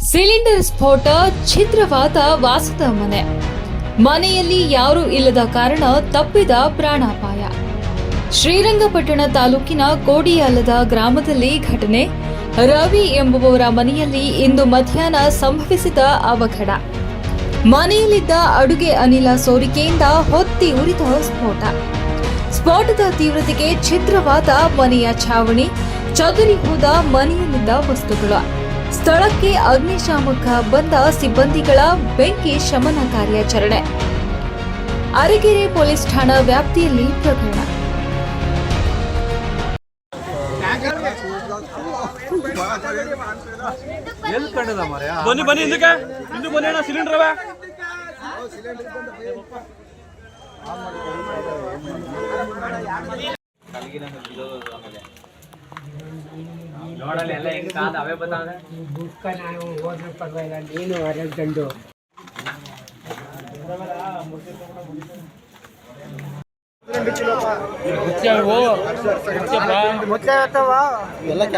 Cylinder ಸ್ಫೋಟ, ಛಿದ್ರವಾದ ವಾಸದ ಮನೆ. ಮನೆಯಲ್ಲಿ ಯಾರೂ ಇಲ್ಲದ ಕಾರಣ ತಪ್ಪಿದ ಪ್ರಾಣಾಪಾಯ. ಶ್ರೀರಂಗಪಟ್ಟಣ ತಾಲೂಕಿನ ಕೋಡಿಯಾಲದ ಗ್ರಾಮದಲ್ಲಿ ಘಟನೆ. ರವಿ ಎಂಬುವವರ ಮನೆಯಲ್ಲಿ ಇಂದು ಮಧ್ಯಾಹ್ನ ಸಂಭವಿಸಿದ ಅವಘಡ. ಮನೆಯಲ್ಲಿದ್ದ ಅಡುಗೆ ಅನಿಲ ಸೋರಿಕೆಯಿಂದ ಹೊತ್ತಿ ಉರಿದ ಸ್ಫೋಟ. ಸ್ಫೋಟದ ತೀವ್ರತೆಗೆ ಛಿದ್ರವಾದ ಮನೆಯ ಛಾವಣಿ. ಚದುರಿ ಹೋದ ಮನೆಯಲ್ಲಿದ್ದ ವಸ್ತುಗಳು. ಸ್ಥಳಕ್ಕೆ ಅಗ್ನಿಶಾಮಕ ಬಂದ ಸಿಬ್ಬಂದಿಗಳ ಬೆಂಕಿ ಶಮನ ಕಾರ್ಯಾಚರಣೆ. ಅರಗೆರೆ ಪೊಲೀಸ್ ಠಾಣಾ ವ್ಯಾಪ್ತಿಯಲ್ಲಿ ಪ್ರಕರಣ. ಬನ್ನಿ ಬನ್ನಿ ಹಿಂದಕ್ಕೆ. ಇಂದು ಬನ್ನಿ ಅಣ್ಣ ಸಿಲಿಂಡರ್ ಅವ. ನೋಡಲ್ಲ ಎಲ್ಲ ಹೆಂಗ್ ಕಾದ್ ಅವೇ ಬತ್ತಾವ ಬುಕ್ಕ ನಾನು ಹೋದ್ರೆ ಪರವಾಗಿಲ್ಲ ನೀನು ಹೊರಗೆ ಗಂಡು ಮುಚ್ಚ